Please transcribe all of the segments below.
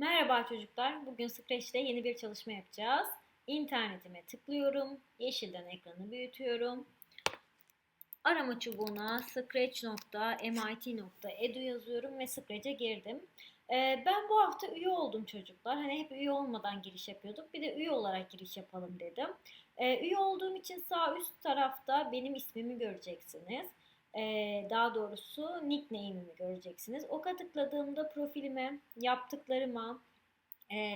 Merhaba çocuklar. Bugün Scratch'te yeni bir çalışma yapacağız. İnternetime tıklıyorum. Yeşilden ekranı büyütüyorum. Arama çubuğuna scratch.mit.edu yazıyorum ve Scratch'e girdim. Ee, ben bu hafta üye oldum çocuklar. Hani hep üye olmadan giriş yapıyorduk. Bir de üye olarak giriş yapalım dedim. Ee, üye olduğum için sağ üst tarafta benim ismimi göreceksiniz daha doğrusu nickname'imi göreceksiniz. Oka tıkladığımda profilime, yaptıklarıma,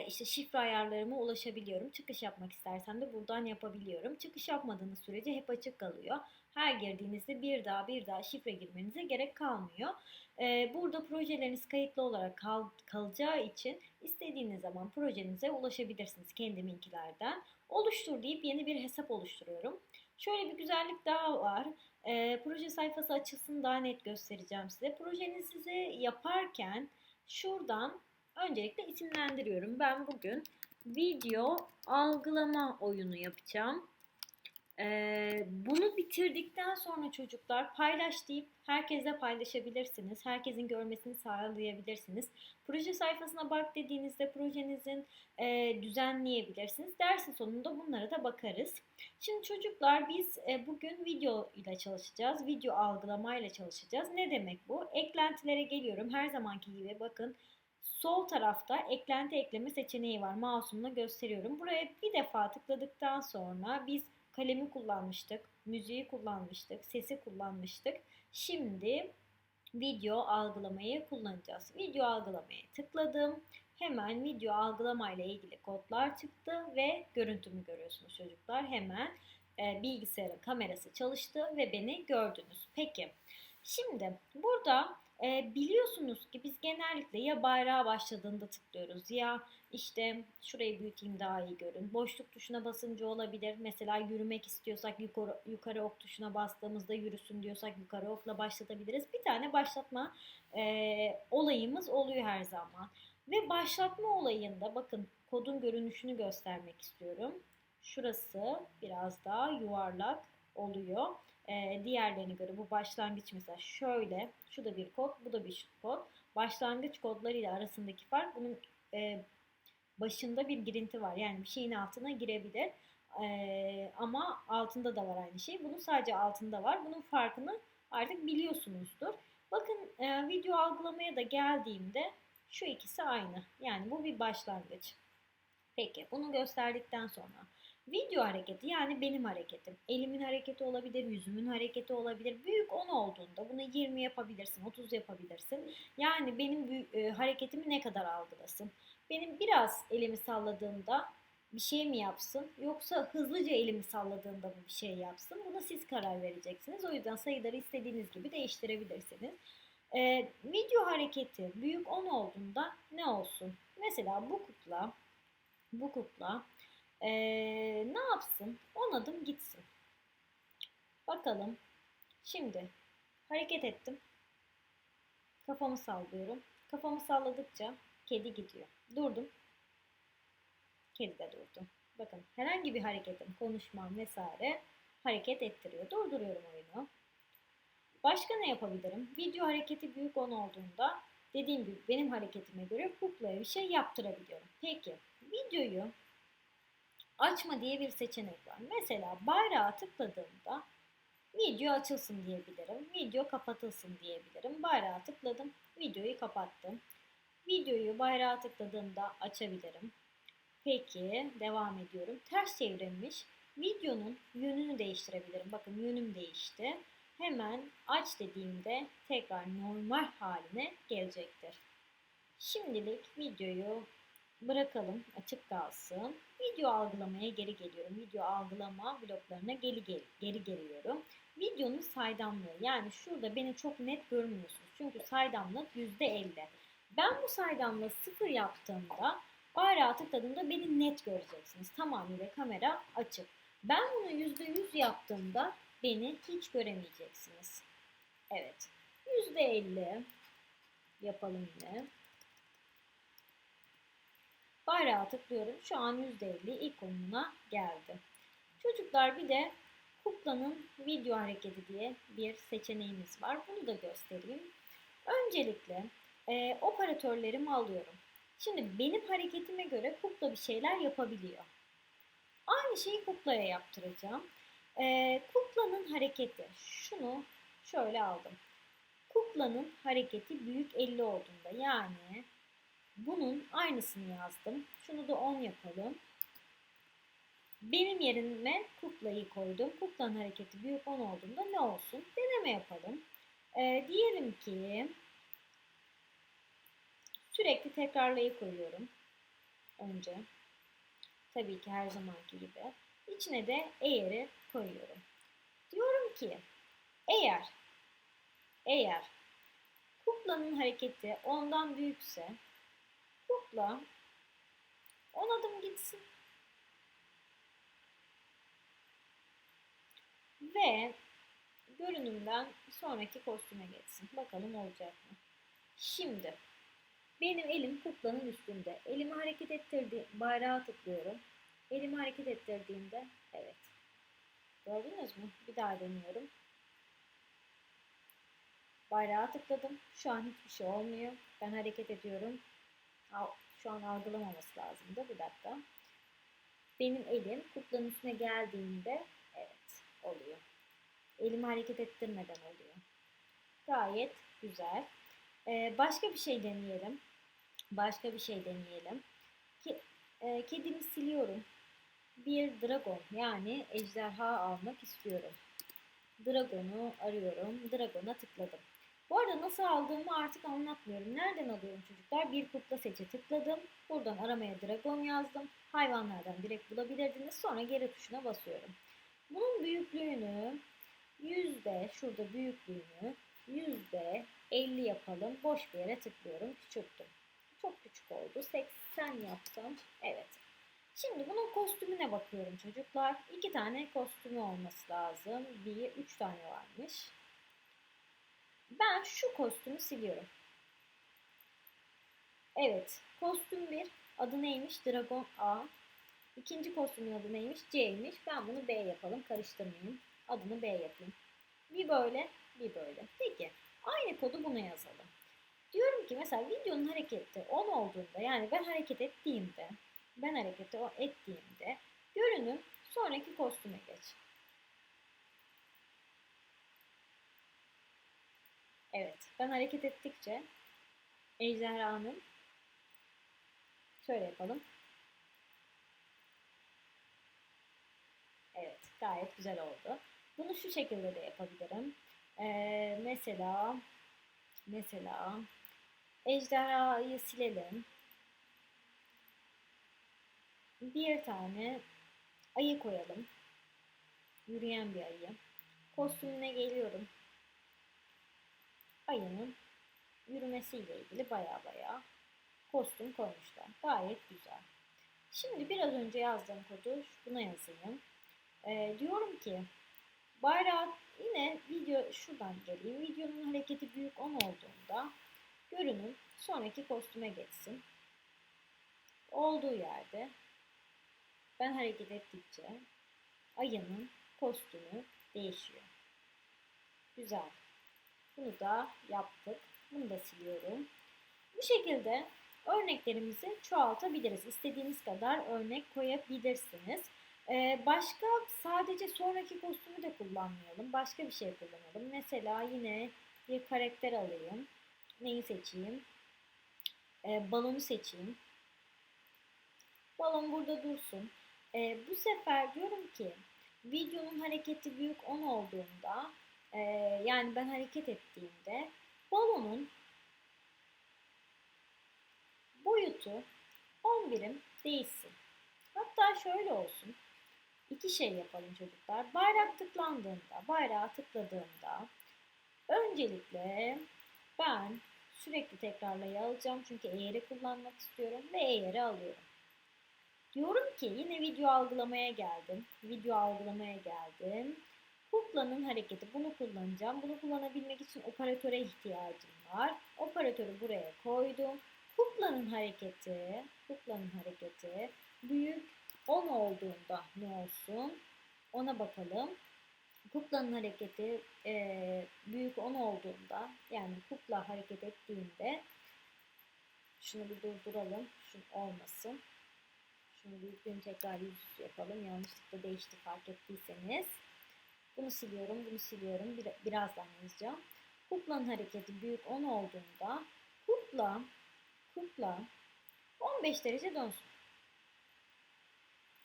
işte şifre ayarlarıma ulaşabiliyorum. Çıkış yapmak istersem de buradan yapabiliyorum. Çıkış yapmadığınız sürece hep açık kalıyor. Her girdiğinizde bir daha bir daha şifre girmenize gerek kalmıyor. burada projeleriniz kayıtlı olarak kal, kalacağı için istediğiniz zaman projenize ulaşabilirsiniz kendiminkilerden. Oluştur deyip yeni bir hesap oluşturuyorum. Şöyle bir güzellik daha var. E, proje sayfası açısını daha net göstereceğim size. Projenizi yaparken şuradan öncelikle isimlendiriyorum. Ben bugün video algılama oyunu yapacağım. Ee, bunu bitirdikten sonra çocuklar paylaş deyip herkese paylaşabilirsiniz. Herkesin görmesini sağlayabilirsiniz. Proje sayfasına bak dediğinizde projenizin e, düzenleyebilirsiniz. Dersin sonunda bunlara da bakarız. Şimdi çocuklar biz e, bugün video ile çalışacağız. Video algılama ile çalışacağız. Ne demek bu? Eklentilere geliyorum. Her zamanki gibi bakın sol tarafta eklenti ekleme seçeneği var. Mouse'umla gösteriyorum. Buraya bir defa tıkladıktan sonra biz kalemi kullanmıştık, müziği kullanmıştık, sesi kullanmıştık. Şimdi video algılamayı kullanacağız. Video algılamaya tıkladım. Hemen video algılama ile ilgili kodlar çıktı ve görüntümü görüyorsunuz çocuklar. Hemen e, bilgisayarın kamerası çalıştı ve beni gördünüz. Peki şimdi burada e, biliyorsunuz ki biz genellikle ya bayrağa başladığında tıklıyoruz ya işte şurayı büyüteyim daha iyi görün. Boşluk tuşuna basınca olabilir. Mesela yürümek istiyorsak yukarı, yukarı ok tuşuna bastığımızda yürüsün diyorsak yukarı okla başlatabiliriz. Bir tane başlatma e, olayımız oluyor her zaman. Ve başlatma olayında bakın kodun görünüşünü göstermek istiyorum. Şurası biraz daha yuvarlak oluyor e, diğerlerine göre bu başlangıç mesela şöyle şu da bir kod bu da bir kod. Başlangıç kodlarıyla arasındaki fark bunun e, başında bir girinti var. Yani bir şeyin altına girebilir. E, ama altında da var aynı şey. Bunun sadece altında var. Bunun farkını artık biliyorsunuzdur. Bakın e, video algılamaya da geldiğimde şu ikisi aynı. Yani bu bir başlangıç. Peki bunu gösterdikten sonra Video hareketi yani benim hareketim. Elimin hareketi olabilir, yüzümün hareketi olabilir. Büyük 10 olduğunda bunu 20 yapabilirsin, 30 yapabilirsin. Yani benim e, hareketimi ne kadar algılasın? Benim biraz elimi salladığımda bir şey mi yapsın yoksa hızlıca elimi salladığında mı bir şey yapsın? Buna siz karar vereceksiniz. O yüzden sayıları istediğiniz gibi değiştirebilirsiniz. Ee, video hareketi büyük 10 olduğunda ne olsun? Mesela bu kukla, bu kukla ee, ne yapsın? On adım gitsin. Bakalım. Şimdi hareket ettim. Kafamı sallıyorum. Kafamı salladıkça kedi gidiyor. Durdum. Kedi de durdu. Bakın herhangi bir hareketim, konuşmam vesaire hareket ettiriyor. Durduruyorum oyunu. Başka ne yapabilirim? Video hareketi büyük 10 olduğunda dediğim gibi benim hareketime göre kuklaya bir şey yaptırabiliyorum. Peki videoyu açma diye bir seçenek var. Mesela bayrağı tıkladığımda video açılsın diyebilirim. Video kapatılsın diyebilirim. Bayrağı tıkladım. Videoyu kapattım. Videoyu bayrağı tıkladığımda açabilirim. Peki devam ediyorum. Ters çevrilmiş videonun yönünü değiştirebilirim. Bakın yönüm değişti. Hemen aç dediğimde tekrar normal haline gelecektir. Şimdilik videoyu bırakalım açık kalsın. Video algılamaya geri geliyorum. Video algılama bloklarına geri, geri, geri geliyorum. Videonun saydamlığı yani şurada beni çok net görmüyorsunuz. Çünkü saydamlık %50. Ben bu saydamlığı sıfır yaptığımda bayrağı tıkladığımda beni net göreceksiniz. Tamamıyla kamera açık. Ben bunu %100 yaptığımda beni hiç göremeyeceksiniz. Evet. %50 yapalım yine. Bayrağı tıklıyorum. Şu an %50 ilk konumuna geldi. Çocuklar bir de kuklanın video hareketi diye bir seçeneğimiz var. Bunu da göstereyim. Öncelikle e, operatörlerimi alıyorum. Şimdi benim hareketime göre kukla bir şeyler yapabiliyor. Aynı şeyi kuklaya yaptıracağım. Ee, kuklanın hareketi. Şunu şöyle aldım. Kuklanın hareketi büyük 50 olduğunda yani bunun aynısını yazdım. Şunu da 10 yapalım. Benim yerime kuklayı koydum. Kuklanın hareketi büyük 10 olduğunda ne olsun? Deneme yapalım. Ee, diyelim ki sürekli tekrarlayı koyuyorum. Önce. Tabii ki her zamanki gibi. İçine de eğeri koyuyorum. Diyorum ki eğer eğer kuklanın hareketi ondan büyükse kukla 10 adım gitsin. Ve görünümden sonraki kostüme geçsin. Bakalım olacak mı? Şimdi benim elim kuklanın üstünde. Elimi hareket ettirdi, bayrağı tıklıyorum. Elimi hareket ettirdiğimde evet. Gördünüz mü? Bir daha deniyorum. Bayrağı tıkladım. Şu an hiçbir şey olmuyor. Ben hareket ediyorum. Şu an algılamaması lazımdı. Bir dakika. Benim elim kuklanın üstüne geldiğinde evet oluyor. Elimi hareket ettirmeden oluyor. Gayet güzel. Ee, başka bir şey deneyelim. Başka bir şey deneyelim. Ki, e, kedimi siliyorum. Bir dragon yani ejderha almak istiyorum. Dragon'u arıyorum. Dragon'a tıkladım. Bu arada nasıl aldığımı artık anlatmıyorum. Nereden alıyorum çocuklar? Bir kukla seçe tıkladım. Buradan aramaya dragon yazdım. Hayvanlardan direkt bulabilirdiniz. Sonra geri tuşuna basıyorum. Bunun büyüklüğünü yüzde şurada büyüklüğünü yüzde 50 yapalım. Boş bir yere tıklıyorum. Küçülttüm. Çok küçük oldu. 80 yaptım. Evet. Şimdi bunun kostümüne bakıyorum çocuklar. İki tane kostümü olması lazım. Bir, üç tane varmış. Ben şu kostümü siliyorum. Evet. Kostüm 1. Adı neymiş? Dragon A. İkinci kostümün adı neymiş? C'ymiş. Ben bunu B yapalım. Karıştırmayayım. Adını B yapayım. Bir böyle, bir böyle. Peki. Aynı kodu buna yazalım. Diyorum ki mesela videonun hareketi 10 olduğunda yani ben hareket ettiğimde ben hareketi ettiğimde görünüm sonraki kostüme geç. Evet ben hareket ettikçe ejderhanın şöyle yapalım. Evet gayet güzel oldu. Bunu şu şekilde de yapabilirim. Ee, mesela mesela ejderhayı silelim. Bir tane ayı koyalım. Yürüyen bir ayı. Kostümüne geliyorum. Ayının yürümesiyle ilgili baya baya kostüm koymuşlar. Gayet güzel. Şimdi biraz önce yazdığım kodu buna yazayım. Ee, diyorum ki bayrağı yine video şuradan geleyim. Videonun hareketi büyük 10 olduğunda görünüm sonraki kostüme geçsin. Olduğu yerde ben hareket ettikçe ayının kostümü değişiyor. Güzel. Bunu da yaptık. Bunu da siliyorum. Bu şekilde örneklerimizi çoğaltabiliriz. İstediğiniz kadar örnek koyabilirsiniz. Ee, başka sadece sonraki kostümü de kullanmayalım. Başka bir şey kullanalım. Mesela yine bir karakter alayım. Neyi seçeyim? Ee, balonu seçeyim. Balon burada dursun. Ee, bu sefer diyorum ki videonun hareketi büyük 10 olduğunda e, yani ben hareket ettiğimde balonun boyutu 10 birim değişsin. Hatta şöyle olsun. İki şey yapalım çocuklar. Bayrak tıklandığında, bayrağı tıkladığımda öncelikle ben sürekli tekrarlayı alacağım. Çünkü eğeri kullanmak istiyorum ve eğeri alıyorum. Diyorum ki yine video algılamaya geldim. Video algılamaya geldim. Kuklanın hareketi bunu kullanacağım. Bunu kullanabilmek için operatöre ihtiyacım var. Operatörü buraya koydum. Kuklanın hareketi, kuklanın hareketi büyük 10 olduğunda ne olsun? Ona bakalım. Kuklanın hareketi e, büyük 10 olduğunda yani kukla hareket ettiğinde Şunu bir durduralım. Şu olmasın. Şunu büyüklüğünü tekrar yüzüstü yapalım. Yanlışlıkla değişti fark ettiyseniz. Bunu siliyorum, bunu siliyorum. Bir, birazdan yazacağım. Kuklanın hareketi büyük 10 olduğunda kukla, kukla 15 derece dönsün.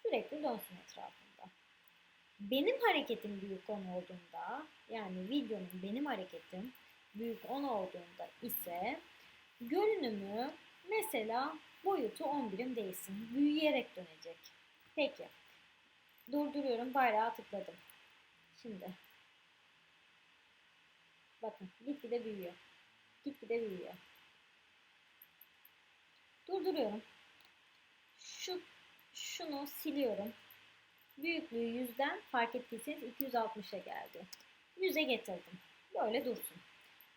Sürekli dönsün etrafında. Benim hareketim büyük 10 olduğunda yani videonun benim hareketim büyük 10 olduğunda ise görünümü mesela boyutu 10 birim değilsin. Büyüyerek dönecek. Peki. Durduruyorum. Bayrağı tıkladım. Şimdi. Bakın gitgide büyüyor. Gitgide büyüyor. Durduruyorum. Şu şunu siliyorum. Büyüklüğü yüzden fark ettiyseniz 260'a geldi. 100'e getirdim. Böyle dursun.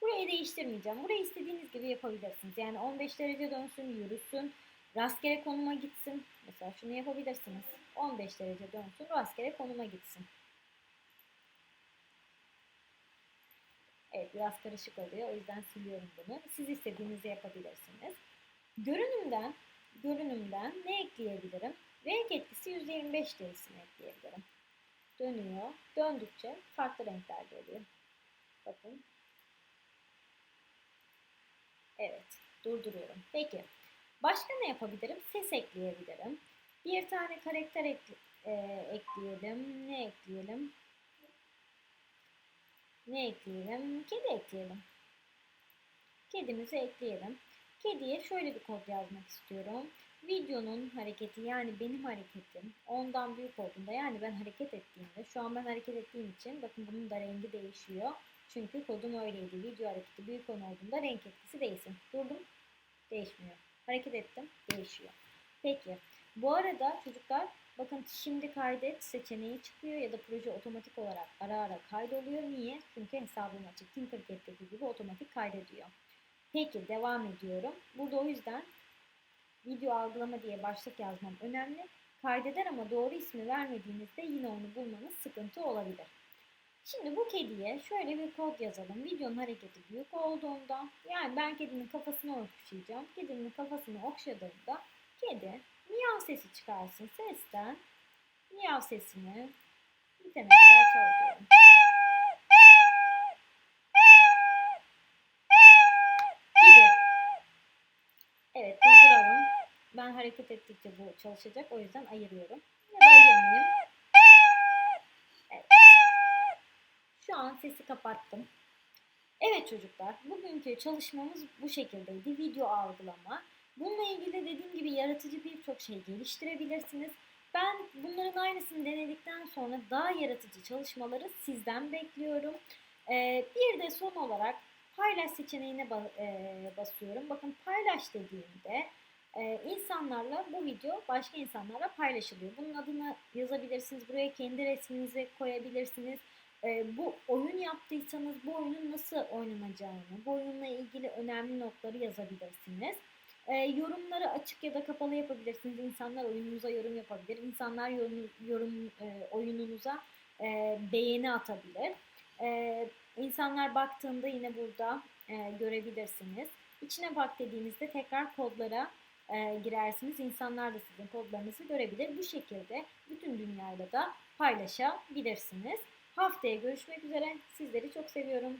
Burayı değiştirmeyeceğim. Burayı istediğiniz gibi yapabilirsiniz. Yani 15 derece dönsün, yürüsün, rastgele konuma gitsin. Mesela şunu yapabilirsiniz. 15 derece dönsün, rastgele konuma gitsin. Evet biraz karışık oluyor. O yüzden siliyorum bunu. Siz istediğinizi yapabilirsiniz. Görünümden görünümden ne ekleyebilirim? Renk etkisi %25 derisini ekleyebilirim. Dönüyor. Döndükçe farklı renkler geliyor. Bakın. Evet. Durduruyorum. Peki. Başka ne yapabilirim? Ses ekleyebilirim. Bir tane karakter ekle, e, ekleyelim. Ne ekleyelim? Ne ekleyelim? Kedi ekleyelim. Kedimizi ekleyelim. Kediye şöyle bir kod yazmak istiyorum. Videonun hareketi yani benim hareketim ondan büyük olduğunda yani ben hareket ettiğimde şu an ben hareket ettiğim için bakın bunun da rengi değişiyor. Çünkü kodum öyleydi. Video hareketi büyük on olduğunda renk etkisi değilsin. Durdum. Değişmiyor. Hareket ettim. Değişiyor. Peki. Bu arada çocuklar bakın şimdi kaydet seçeneği çıkıyor ya da proje otomatik olarak ara ara kaydoluyor. Niye? Çünkü hesabım açık. Tinkercad'deki gibi otomatik kaydediyor. Peki devam ediyorum. Burada o yüzden video algılama diye başlık yazmam önemli. Kaydeder ama doğru ismi vermediğinizde yine onu bulmanız sıkıntı olabilir. Şimdi bu kediye şöyle bir kod yazalım. Videonun hareketi büyük olduğunda yani ben kedinin kafasını okşayacağım. Kedinin kafasını okşadığımda kedi miyav sesi çıkarsın. Sesten miyav sesini bitene kadar çalıyorum. Evet durduralım. Ben hareket ettikçe bu çalışacak. O yüzden ayırıyorum. Ya. Evet. Şu an sesi kapattım. Evet çocuklar, bugünkü çalışmamız bu şekildeydi. Video algılama. Bununla ilgili dediğim gibi yaratıcı birçok şey geliştirebilirsiniz. Ben bunların aynısını denedikten sonra daha yaratıcı çalışmaları sizden bekliyorum. Ee, bir de son olarak paylaş seçeneğine basıyorum. Bakın paylaş dediğimde insanlarla bu video başka insanlarla paylaşılıyor. Bunun adını yazabilirsiniz. Buraya kendi resminizi koyabilirsiniz e, bu oyun yaptıysanız bu oyunun nasıl oynanacağını, bu oyunla ilgili önemli notları yazabilirsiniz. E, yorumları açık ya da kapalı yapabilirsiniz. İnsanlar oyununuza yorum yapabilir. İnsanlar yorum, yorum e, oyununuza e, beğeni atabilir. E, insanlar baktığında yine burada e, görebilirsiniz. İçine bak dediğinizde tekrar kodlara e, girersiniz. İnsanlar da sizin kodlarınızı görebilir. Bu şekilde bütün dünyayla da paylaşabilirsiniz. Haftaya görüşmek üzere. Sizleri çok seviyorum.